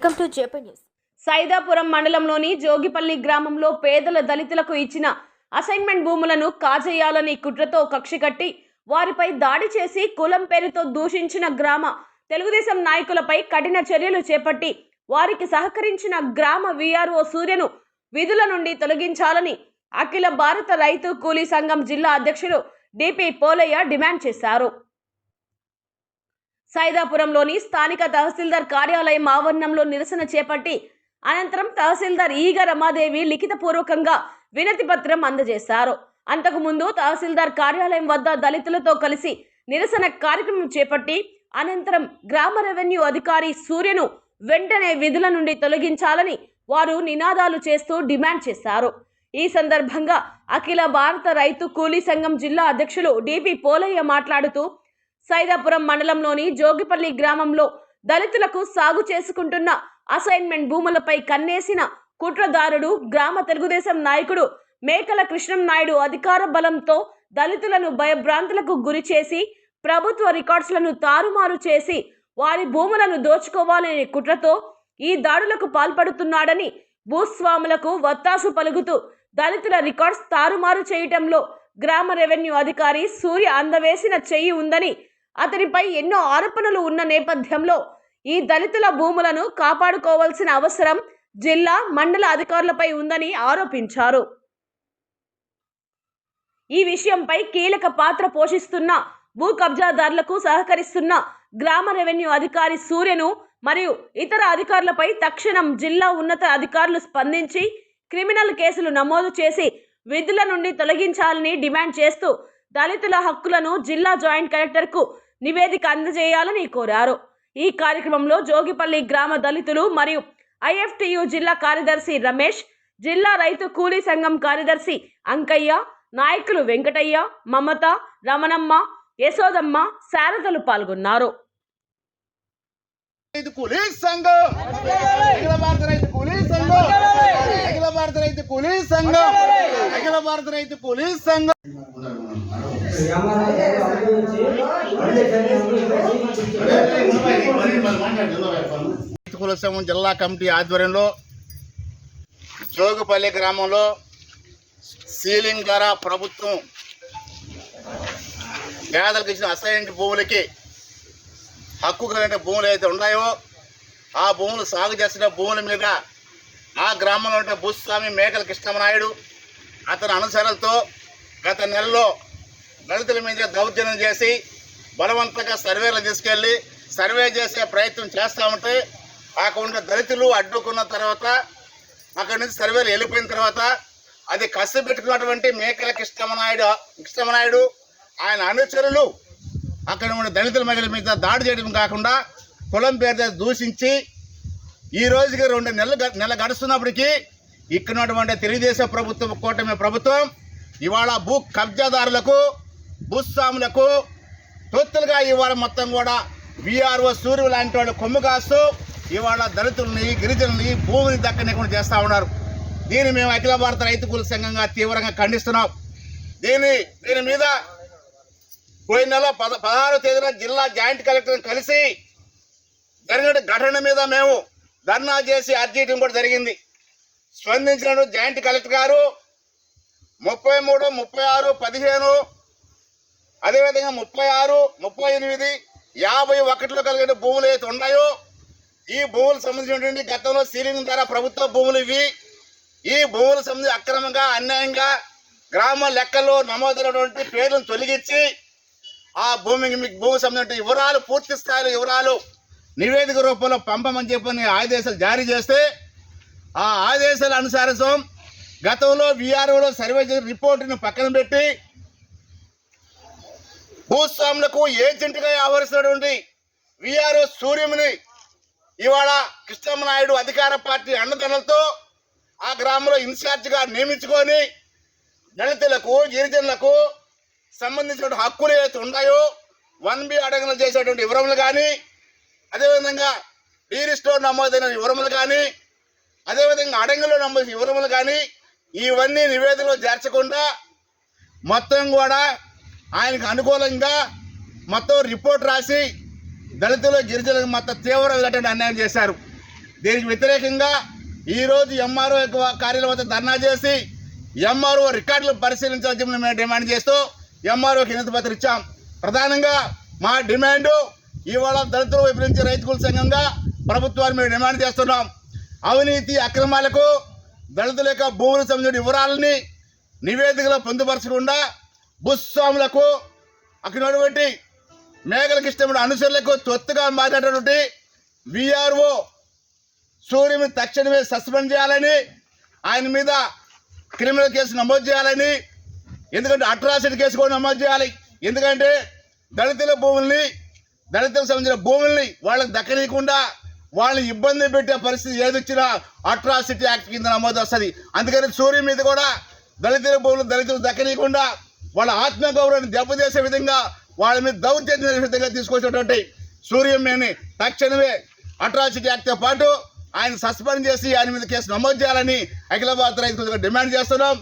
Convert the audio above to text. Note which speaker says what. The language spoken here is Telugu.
Speaker 1: Welcome to JP news
Speaker 2: Saidapuram మండలంలోని జోగిపల్లి గ్రామంలో పేదల దళితులకు ఇచ్చిన అసైన్మెంట్ భూములను కాజేయాలని కుట్రతో కక్షి కట్టి వారిపై దాడి చేసి కులం పేరుతో దూషించిన గ్రామ తెలుగుదేశం నాయకులపై కఠిన చర్యలు చేపట్టి వారికి సహకరించిన గ్రామ విఆర్ఓ సూర్యను విధుల నుండి తొలగించాలని అఖిల భారత రైతు కూలీ సంఘం జిల్లా అధ్యక్షుడు డిపి పోలయ్య డిమాండ్ చేశారు. సైదాపురంలోని స్థానిక తహసీల్దార్ కార్యాలయం ఆవరణంలో నిరసన చేపట్టి అనంతరం తహసీల్దార్ ఈగ రమాదేవి లిఖితపూర్వకంగా వినతిపత్రం అందజేశారు. అంతకుముందు తహసీల్దార్ కార్యాలయం వద్ద దళితులతో కలిసి నిరసన కార్యక్రమం చేపట్టి అనంతరం గ్రామ రెవెన్యూ అధికారి సూర్యను వెంటనే విధుల నుండి తొలగించాలని వారు నినాదాలు చేస్తూ డిమాండ్ చేశారు. ఈ సందర్భంగా అఖిల భారత రైతు కూలీ సంఘం జిల్లా అధ్యక్షులు డిపి పోలయ్య మాట్లాడుతూ సైదాపురం మండలంలోని జోగిపల్లి గ్రామంలో దళితులకు సాగు చేసుకుంటున్న అసైన్మెంట్ భూములపై కన్నేసిన కుట్రదారుడు గ్రామ తెలుగుదేశం నాయకుడు మేకల కృష్ణం నాయుడు అధికార బలంతో దళితులను భయభ్రాంతులకు గురి చేసి ప్రభుత్వ రికార్డ్స్లను తారుమారు చేసి వారి భూములను దోచుకోవాలనే కుట్రతో ఈ దాడులకు పాల్పడుతున్నాడని భూస్వాములకు వత్తాసు పలుకుతూ దళితుల రికార్డ్స్ తారుమారు చేయటంలో గ్రామ రెవెన్యూ అధికారి సూర్య అందవేసిన చెయ్యి ఉందని అతనిపై ఎన్నో ఆరోపణలు ఉన్న నేపథ్యంలో ఈ దళితుల భూములను కాపాడుకోవాల్సిన అవసరం జిల్లా మండల అధికారులపై ఉందని ఆరోపించారు. ఈ విషయంపై కీలక పాత్ర పోషిస్తున్న భూ కబ్జాదారులకు సహకరిస్తున్న గ్రామ రెవెన్యూ అధికారి సూర్యను మరియు ఇతర అధికారులపై తక్షణం జిల్లా ఉన్నత అధికారులు స్పందించి క్రిమినల్ కేసులు నమోదు చేసి విధుల నుండి తొలగించాలని డిమాండ్ చేస్తూ దళితుల హక్కులను జిల్లా జాయింట్ కలెక్టర్కు నివేదిక అందజేయాలని కోరారు. ఈ కార్యక్రమంలో జోగిపల్లి గ్రామ దళితులు మరియు ఐఎఫ్టియు జిల్లా కార్యదర్శి రమేష్ జిల్లా రైతు కూలీ సంఘం కార్యదర్శి అంకయ్య నాయకులు వెంకటయ్య మమత రమణమ్మ యశోదమ్మ శారదలు పాల్గొన్నారు
Speaker 3: రైతు కూలీ సంఘం అఖిల భారత రైతు కూలీ సంఘం అఖిల భారత రైతు కూలీ సంఘం. అఖిల భారత రైతు కూలీ సంఘం. రైతు కూలీ సంఘం జిల్లా కమిటీ ఆధ్వర్యంలో జోగుపల్లి గ్రామంలో సీలింగ్ ద్వారా ప్రభుత్వం పేదలకు ఇచ్చిన అసైన్ భూములకి హక్కు కలిగిన భూములు అయితే ఉన్నాయో ఆ భూములు సాగు చేసిన భూముల మీద ఆ గ్రామంలో ఉన్న భూస్వామి మేకల కృష్ణమనాయుడు అతని అనుసరులతో గత నెలలో దళితుల మీద దౌర్జన్యం చేసి బలవంతంగా సర్వేలు తీసుకెళ్ళి సర్వే చేసే ప్రయత్నం చేస్తూ ఉంటే అక్కడ దళితులు అడ్డుకున్న తర్వాత అక్కడి నుంచి సర్వేలు వెళ్ళిపోయిన తర్వాత అది కష్టపెట్టుకున్నటువంటి మేకల కృష్ణమనాయుడు కృష్ణమనాయుడు ఆయన అనుచరులు అక్కడ ఉన్న దళితుల మహిళల మీద దాడి చేయడం కాకుండా కులం పేరు దూషించి ఈ రోజుకి రెండు నెలలు నెల గడుస్తున్నప్పటికీ ఇక్కడున్నటువంటి తెలుగుదేశం ప్రభుత్వం కూటమి ప్రభుత్వం ఇవాళ భూ కబ్జాదారులకు భూస్వాములకు తొత్తులుగా ఇవాళ మొత్తం కూడా విఆర్ఓ సూర్యులు లాంటి వాళ్ళు కొమ్ము కాస్తూ ఇవాళ దళితుల్ని గిరిజనుల్ని భూమిని దక్కనికుండా చేస్తూ ఉన్నారు. దీన్ని మేము అఖిల భారత రైతు కూల సంఘంగా తీవ్రంగా ఖండిస్తున్నాం. దీని దీని మీద పోయిన నెల పద పదహారో తేదీన జిల్లా జాయింట్ కలెక్టర్ని కలిసి జరిగిన ఘటన మీద మేము ధర్నా చేసి అర్జీ కూడా జరిగింది. స్పందించిన జాయింట్ కలెక్టర్ గారు ముప్పై మూడు ముప్పై ఆరు పదిహేను అదేవిధంగా ముప్పై ఆరు ముప్పై ఎనిమిది యాభై ఒకటిలో కలిగిన భూములు అయితే ఉన్నాయో ఈ భూములకు సంబంధించినటువంటి గతంలో సీలింగ్ ద్వారా ప్రభుత్వ భూములు ఇవి. ఈ భూములకు సంబంధించి అక్రమంగా అన్యాయంగా గ్రామ లెక్కల్లో నమోదైనటువంటి పేర్లను తొలగించి ఆ భూమికి మీకు భూమికి సంబంధించిన వివరాలు పూర్తి స్థాయిలో వివరాలు నివేదిక రూపంలో పంపమని చెప్పని ఆదేశాలు జారీ చేస్తే ఆ ఆదేశాల అనుసారం గతంలో విఆర్ఓలో సర్వే చేసిన రిపోర్టును పక్కన పెట్టి భూస్వాములకు ఏజెంట్గా వ్యవహరిస్తున్నటువంటి విఆర్ఓ సూర్యముని ఇవాళ కృష్ణమ్మనాయుడు అధికార పార్టీ అండదండలతో ఆ గ్రామంలో ఇన్ఛార్జిగా నియమించుకొని దళితులకు గిరిజనులకు సంబంధించిన హక్కులు ఏవైతే ఉన్నాయో వన్ బి అడగలు చేసేటువంటి వివరములు కానీ అదేవిధంగా డీరీ స్టోర్ నమోదైన వివరములు కానీ అదేవిధంగా అడంగిలో నమోదు వివరములు కానీ ఇవన్నీ నివేదికలో చేర్చకుండా మొత్తం కూడా ఆయనకు అనుకూలంగా మొత్తం రిపోర్ట్ రాసి దళితులు గిరిజనులకు మొత్తం తీవ్రమైనటువంటి అన్యాయం చేశారు. దీనికి వ్యతిరేకంగా ఈరోజు ఎంఆర్ఓ కార్యాలయం వద్ద ధర్నా చేసి ఎంఆర్ఓ రికార్డులు పరిశీలించాలని మేము డిమాండ్ చేస్తూ ఎంఆర్ఓకి వినతి పత్రం ఇచ్చాం. ప్రధానంగా మా డిమాండు ఇవాళ దళితులు వైపు నుంచి రైతు సంఘంగా ప్రభుత్వాన్ని మేము డిమాండ్ చేస్తున్నాం. అవినీతి అక్రమాలకు దళితుల యొక్క భూములు సంబంధించిన వివరాలని నివేదికలో పొందుపరచకుండా భూస్వాములకు అక్కడటువంటి మేఘలకు ఇష్టమైన అనుసరులకు తొత్తుగా మాట్లాడినటువంటి విఆర్ఓ సూర్యుని తక్షణమే సస్పెండ్ చేయాలని ఆయన మీద క్రిమినల్ కేసు నమోదు చేయాలని ఎందుకంటే అట్రాసిటీ కేసు కూడా నమోదు చేయాలి. ఎందుకంటే దళితుల భూముల్ని దళితులకు సంబంధించిన భూముల్ని వాళ్ళకి దక్కనీయకుండా వాళ్ళని ఇబ్బంది పెట్టే పరిస్థితి ఏదొచ్చినా అట్రాసిటీ యాక్ట్ కింద నమోదు వస్తుంది. అందుకని సూర్య మీద కూడా దళితుల భూములు దళితులు దక్కనీయకుండా వాళ్ళ ఆత్మగౌరవాన్ని దెబ్బతీసే విధంగా వాళ్ళ మీద దౌర్జన్య విధంగా తీసుకొచ్చినటువంటి సూర్యం తక్షణమే అట్రాసిటీ యాక్ట్తో పాటు ఆయన సస్పెండ్ చేసి ఆయన మీద కేసు నమోదు చేయాలని అఖిల భారత రైతు డిమాండ్ చేస్తున్నాం.